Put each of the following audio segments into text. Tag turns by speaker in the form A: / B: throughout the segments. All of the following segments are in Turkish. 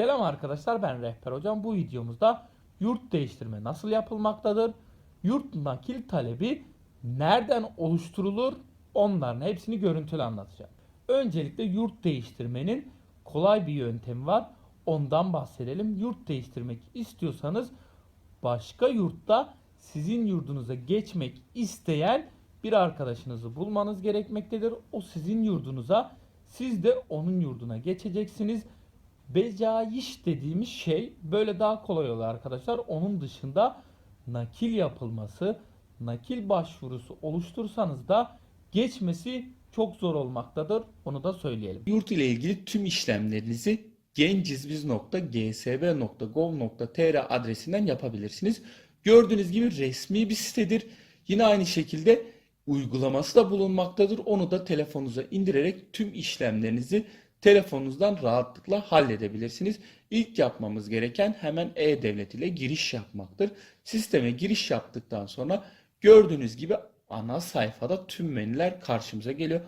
A: Selam arkadaşlar ben Rehber Hocam. Bu videomuzda yurt değiştirme nasıl yapılmaktadır? Yurt nakil talebi nereden oluşturulur? Onların hepsini görüntülü anlatacağım. Öncelikle yurt değiştirmenin kolay bir yöntemi var. Ondan bahsedelim. Yurt değiştirmek istiyorsanız başka yurtta sizin yurdunuza geçmek isteyen bir arkadaşınızı bulmanız gerekmektedir. O sizin yurdunuza, siz de onun yurduna geçeceksiniz. Becayiş dediğimiz şey böyle daha kolay oluyor arkadaşlar. Onun dışında nakil yapılması, nakil başvurusu oluştursanız da geçmesi çok zor olmaktadır. Onu da söyleyelim.
B: Yurt ile ilgili tüm işlemlerinizi gencizviz.gsb.gov.tr adresinden yapabilirsiniz. Gördüğünüz gibi resmi bir sitedir. Yine aynı şekilde uygulaması da bulunmaktadır. Onu da telefonunuza indirerek tüm işlemlerinizi telefonunuzdan rahatlıkla halledebilirsiniz. İlk yapmamız gereken hemen e-devlet ile giriş yapmaktır. Sisteme giriş yaptıktan sonra gördüğünüz gibi ana sayfada tüm menüler karşımıza geliyor.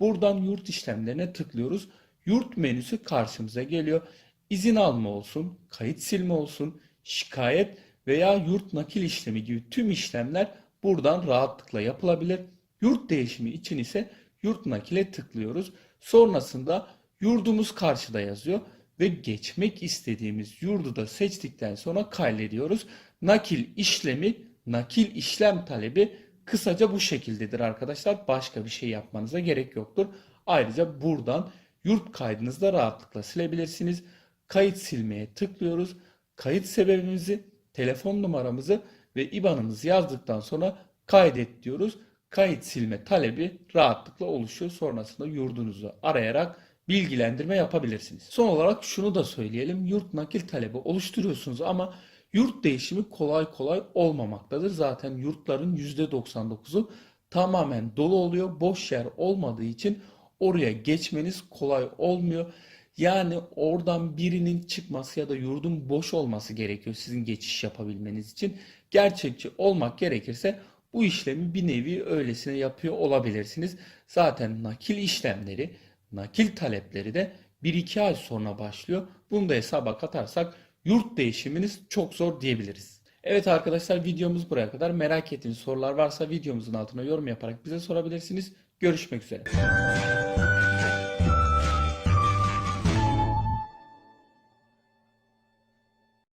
B: Buradan yurt işlemlerine tıklıyoruz. Yurt menüsü karşımıza geliyor. İzin alma olsun, kayıt silme olsun, şikayet veya yurt nakil işlemi gibi tüm işlemler buradan rahatlıkla yapılabilir. Yurt değişimi için ise yurt nakile tıklıyoruz. Sonrasında yurdumuz karşıda yazıyor ve geçmek istediğimiz yurdu da seçtikten sonra kaydediyoruz. Nakil işlemi, nakil işlem talebi kısaca bu şekildedir arkadaşlar. Başka bir şey yapmanıza gerek yoktur. Ayrıca buradan yurt kaydınızı da rahatlıkla silebilirsiniz. Kayıt silmeye tıklıyoruz. Kayıt sebebimizi, telefon numaramızı ve IBAN'ımızı yazdıktan sonra kaydet diyoruz. Kayıt silme talebi rahatlıkla oluşuyor. Sonrasında yurdunuzu arayarak bilgilendirme yapabilirsiniz. Son olarak şunu da söyleyelim. Yurt nakil talebi oluşturuyorsunuz ama yurt değişimi kolay kolay olmamaktadır. Zaten yurtların %99'u tamamen dolu oluyor. Boş yer olmadığı için oraya geçmeniz kolay olmuyor. Yani oradan birinin çıkması ya da yurdun boş olması gerekiyor sizin geçiş yapabilmeniz için. Gerçekçi olmak gerekirse bu işlemi bir nevi öylesine yapıyor olabilirsiniz. Zaten nakil işlemleri, nakil talepleri de 1-2 ay sonra başlıyor. Bunu da hesaba katarsak yurt değişiminiz çok zor diyebiliriz. Evet arkadaşlar videomuz buraya kadar. Merak ettiğiniz sorular varsa videomuzun altına yorum yaparak bize sorabilirsiniz. Görüşmek üzere.